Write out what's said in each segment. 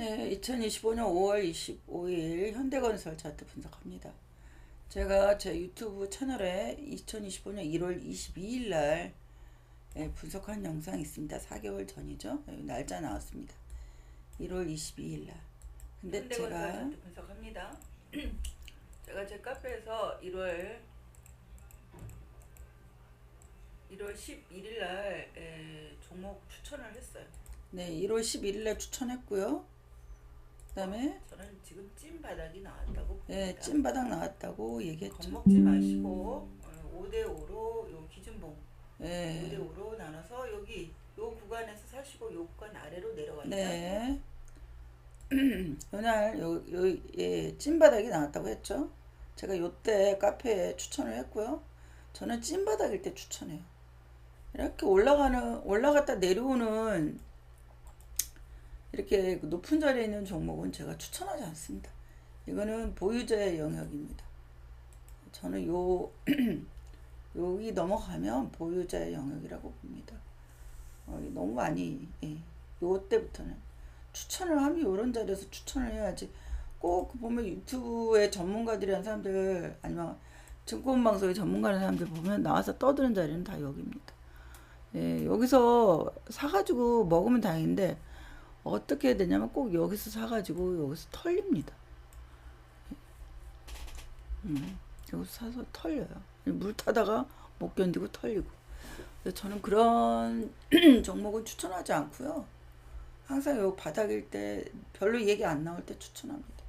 네, 2025년 5월 25일 현대건설 차트 분석합니다. 제가 제 유튜브 채널에 2025년 1월 22일 날 예, 분석한 영상이 있습니다. 4개월 전이죠. 여기 날짜 나왔습니다. 1월 22일 날. 근데 현대건설 제가 차트 분석합니다. 제가 제 카페에서 1월 1월 11일 날 에, 종목 추천을 했어요. 네, 1월 11일 날 추천했고요. 그다음에 저는 지금 찐 바닥이 나왔다고 봅니다. 예, 찐바닥 나왔다고 얘기했죠. 겁먹지 마시고 5대 5로 요 기준봉 예. 5대 5로 나눠서 여기 요 구간에서 사시고 요 구간 아래로 내려간다. 네. 요날 요, 요, 예, 찐바닥이 나왔다고 했죠. 제가 요때 카페에 추천을 했고요. 저는 찐바닥일 때 추천해요. 이렇게 올라가는, 올라갔다 내려오는 이렇게 높은 자리에 있는 종목은 제가 추천하지 않습니다. 이거는 보유자의 영역입니다. 저는 요, 여기 넘어가면 보유자의 영역이라고 봅니다. 어, 너무 많이, 예, 요 때부터는. 추천을 하면 이런 자리에서 추천을 해야지 꼭 보면 유튜브에 전문가들이란 사람들 아니면 증권방송의 전문가라는 사람들 보면 나와서 떠드는 자리는 다 여기입니다. 예, 여기서 사가지고 먹으면 다행인데 어떻게 해야 되냐면 꼭 여기서 사가지고 여기서 털립니다. 음, 여기서 사서 털려요. 물 타다가 못 견디고 털리고. 저는 그런 종목은 추천하지 않고요. 항상 요 바닥일 때 별로 얘기 안 나올 때 추천합니다.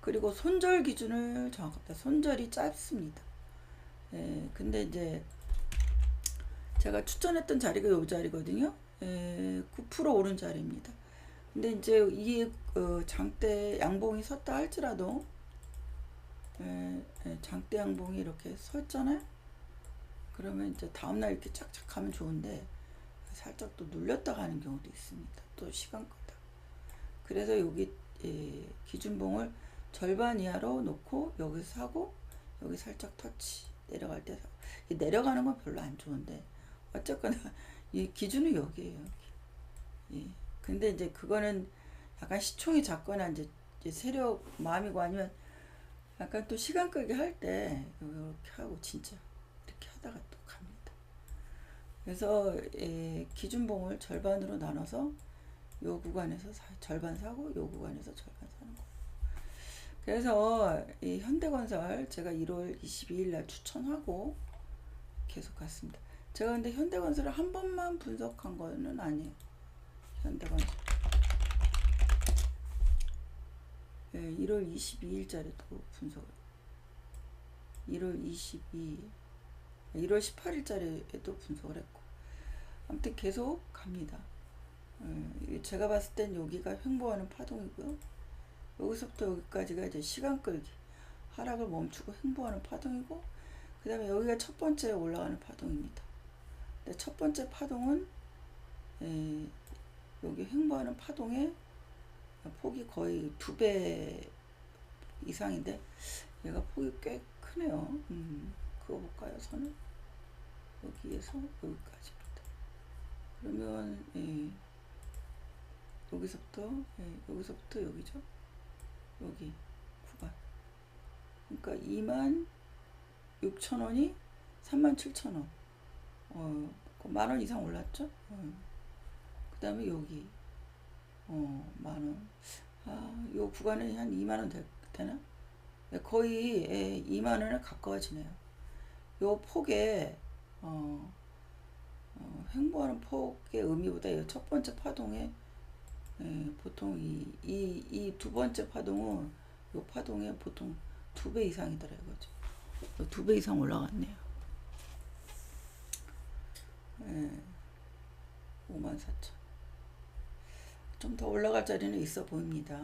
그리고 손절 기준을 정확합니다. 손절이 짧습니다. 예, 근데 이제 제가 추천했던 자리가 요 자리거든요. 예, 9% 오른 자리입니다. 근데 이제 이 어, 장대 양봉이 섰다 할지라도 예, 예, 장대 양봉이 이렇게 섰잖아요. 그러면 이제 다음날 이렇게 착착 하면 좋은데 살짝 또 눌렸다 가는 경우도 있습니다. 또 시간 거다. 그래서 여기 예, 기준봉을 절반 이하로 놓고 여기서 사고 여기 살짝 터치 내려갈 때 내려가는 건 별로 안 좋은데 어쨌거나 이 기준은 여기에요. 예. 근데 이제 그거는 약간 시총이 작거나 이제, 세력 마음이고 아니면 약간 또 시간 끌기 할 때 이렇게 하고 진짜 이렇게 하다가 또 갑니다. 그래서 예, 기준봉을 절반으로 나눠서 요 구간에서 사, 절반 사고 요 구간에서 절반 사는 거. 그래서 이 현대건설 제가 1월 22일 날 추천하고 계속 갔습니다. 제가 근데 현대건설을 한 번만 분석한 거는 아니에요. 현대건설. 예, 1월 22일자리도 분석을. 1월 22, 1월 18일자리에도 분석을 했고. 아무튼 계속 갑니다. 예, 제가 봤을 땐 여기가 횡보하는 파동이고요. 여기서부터 여기까지가 이제 시간 끌기. 하락을 멈추고 횡보하는 파동이고, 그 다음에 여기가 첫 번째 올라가는 파동입니다. 첫 번째 파동은, 예, 여기 횡보하는 파동의 폭이 거의 두 배 이상인데, 얘가 폭이 꽤 크네요. 음, 그거 볼까요, 선을? 여기에서 여기까지입니다. 그러면, 예, 여기서부터 예, 여기서부터 여기죠. 여기 구간. 그러니까 2만 6천 원이 3만 7천 원. 어, 만원 이상 올랐죠. 어. 그 다음에 여기 어, 만 원. 아, 요 구간에 한 2만 원 되, 되나? 네, 거의 예, 2만 원에 가까워지네요. 요 폭에 어, 어, 횡보하는 폭의 의미보다 첫 번째 파동에 예, 보통 이, 이, 이 두 번째 파동은, 요 파동에 보통 두 배 이상이더라고요. 두배 이상 올라갔네요. 예, 5만 4천. 좀 더 올라갈 자리는 있어 보입니다.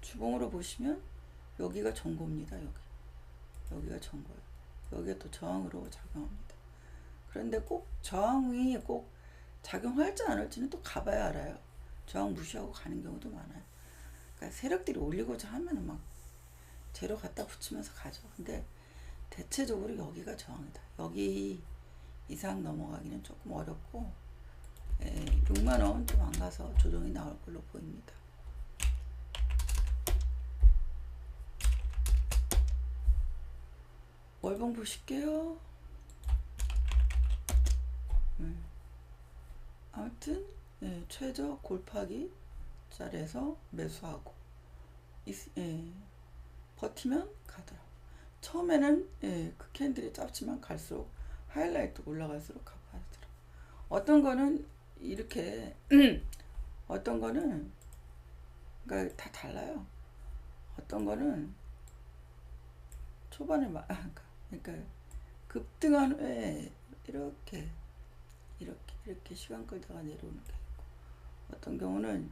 주봉으로 보시면, 여기가 전고입니다, 여기. 여기가 전고예요. 여기가 또 저항으로 작용합니다. 그런데 꼭 저항이 꼭 작용할지 안 할지는 또 가봐야 알아요. 저항 무시하고 가는 경우도 많아요. 그러니까 세력들이 올리고자 하면은 막 재료 갖다 붙이면서 가죠. 근데 대체적으로 여기가 저항이다. 여기 이상 넘어가기는 조금 어렵고 예, 6만 원 좀 안 가서 조정이 나올 걸로 보입니다. 월봉 보실게요. 음. 아무튼 예, 최저 골파기 자리에서 매수하고 있- 예, 버티면 가더라. 처음에는 예, 그 캔들이 짧지만 갈수록 하이라이트 올라갈수록 가더라. 어떤 거는 이렇게 어떤 거는 그러니까 다 달라요. 어떤 거는 초반에 막 그러니까, 그러니까 급등한 후에 이렇게 이렇게 이렇게 시간 끌다가 내려오는 게 있고 어떤 경우는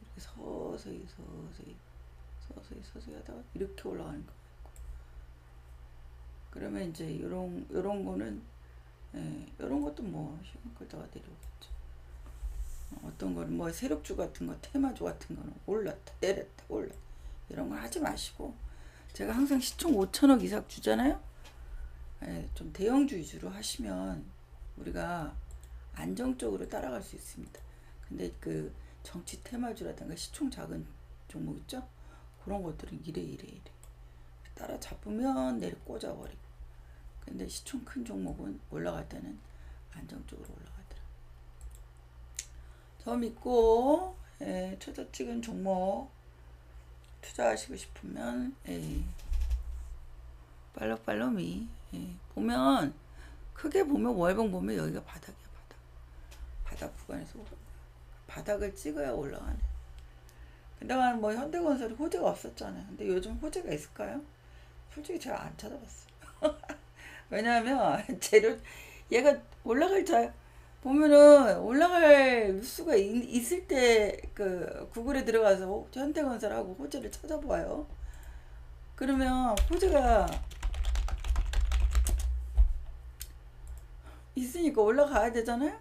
이렇게 서서히 서서히 서서히 서서히 하다가 이렇게 올라가는 거 있고 그러면 이제 요런 요런 거는 예, 요런 것도 뭐 시간 끌다가 내려오겠죠. 어, 어떤 거는 뭐 세력주 같은 거 테마주 같은 거는 올랐다 내렸다 올랐다 이런 거 하지 마시고 제가 항상 시총 5천억 이상 주잖아요. 예, 좀 대형주 위주로 하시면 우리가 안정적으로 따라갈 수 있습니다. 근데 그 정치 테마주라든가 시총 작은 종목 있죠? 그런 것들은 이래 이래 이래 따라 잡으면 내려 꽂아버리고 근데 시총 큰 종목은 올라갈 때는 안정적으로 올라 저 믿고 예, 최저 찍은 종목 투자하시고 싶으면 예, 팔로팔로미 예, 보면 크게 보면 월봉 보면 여기가 바닥이야 바닥 바닥 구간에서. 바닥을 찍어야 올라가네 그동안 뭐 현대건설이 호재가 없었잖아요 근데 요즘 호재가 있을까요? 솔직히 제가 안 찾아봤어요 왜냐하면 재료 얘가 올라갈 자 보면은 올라갈 수가 있, 을 때 그 구글에 들어가서 현대건설하고 호재를 찾아봐요. 그러면 호재가 있으니까 올라가야 되잖아요.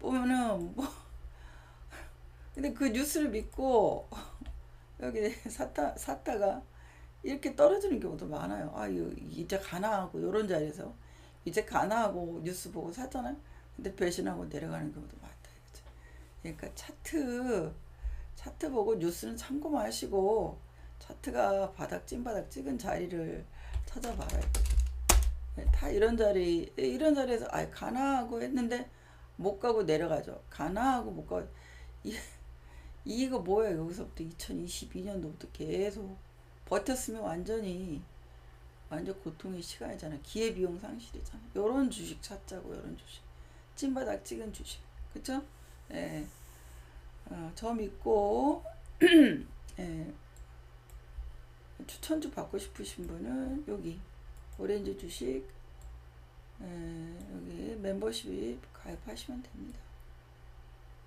보면은 뭐 근데 그 뉴스를 믿고 여기 샀다 샀다가 이렇게 떨어지는 경우도 많아요. 아, 유 이제 가나 하고 이런 자리에서 이제 가나 하고 뉴스 보고 샀잖아요. 근데 배신하고 내려가는 경우도 많다 이거죠. 그러니까 차트 차트 보고 뉴스는 참고만 하시고 차트가 바닥 찐바닥 찍은 자리를 찾아봐야 돼요. 네, 다 이런 자리 이런 자리에서 아 가나하고 했는데 못 가고 내려가죠. 가나하고 못 가고 이, 이거 뭐예요? 여기서부터 2022년도부터 계속 버텼으면 완전히 완전 고통의 시간이잖아. 기회비용 상실이잖아. 요런 주식 찾자고 요런 주식. 찐바닥 찍은 주식. 그쵸? 예. 어, 저 믿고 예. 추천주 받고 싶으신 분은 여기 오렌지 주식 예, 여기 멤버십이 가입하시면 됩니다.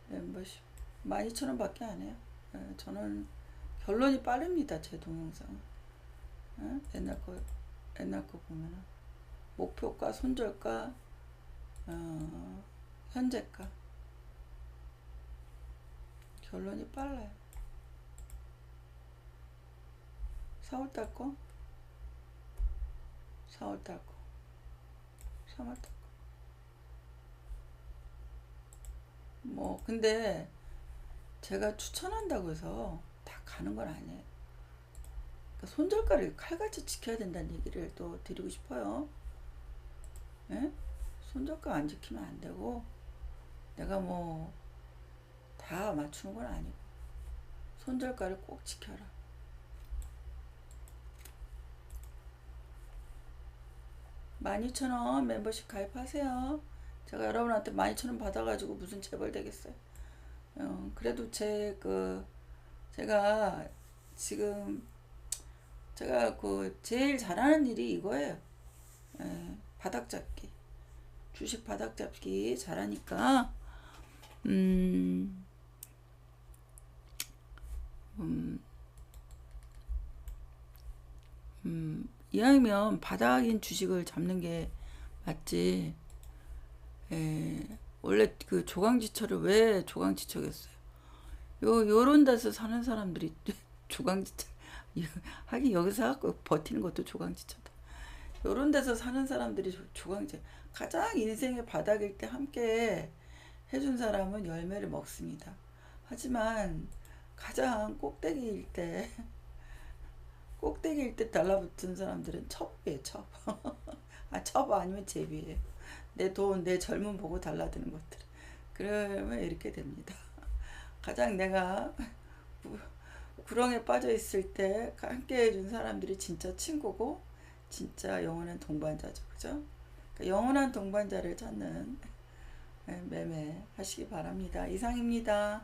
멤버십 12,000원 밖에 안 해요. 예, 저는 결론이 빠릅니다. 제 동영상. 예? 옛날 거 옛날 거 보면은 목표가 손절가 어, 현재가 결론이 빨라요. 4월달 거 4월달 거 3월달 거뭐 근데 제가 추천한다고 해서 다 가는 건 아니에요. 그러니까 손절가를 칼같이 지켜야 된다는 얘기를 또 드리고 싶어요. 예? 손절가 안 지키면 안 되고 내가 뭐 다 맞추는 건 아니고 손절가를 꼭 지켜라. 만 이천 원 멤버십 가입하세요. 제가 여러분한테 만 이천 원 받아가지고 무슨 재벌 되겠어요. 어, 그래도 제 그 제가 지금 제가 그 제일 잘하는 일이 이거예요. 예, 바닥 잡기. 주식 바닥 잡기 잘하니까 음, 음, 음, 이왕이면 바닥인 주식을 잡는 게 맞지. 예, 원래 그 조강지처를 왜 조강지처겠어요? 요 요런 데서 사는 사람들이 조강지처 하긴 여기서 갖고 버티는 것도 조강지처다. 요런 데서 사는 사람들이 조- 조강지 가장 인생의 바닥일 때 함께 해준 사람은 열매를 먹습니다. 하지만 가장 꼭대기일 때 꼭대기일 때 달라붙은 사람들은 첩이에요, 첩. 아, 첩 아니면 제비예요. 내 돈, 내 젊음 보고 달라드는 것들. 그러면 이렇게 됩니다. 가장 내가 구- 구렁에 빠져 있을 때 함께 해준 사람들이 진짜 친구고 진짜 영원한 동반자죠. 그죠? 그러니까 영원한 동반자를 찾는 예, 매매 하시기 바랍니다. 이상입니다.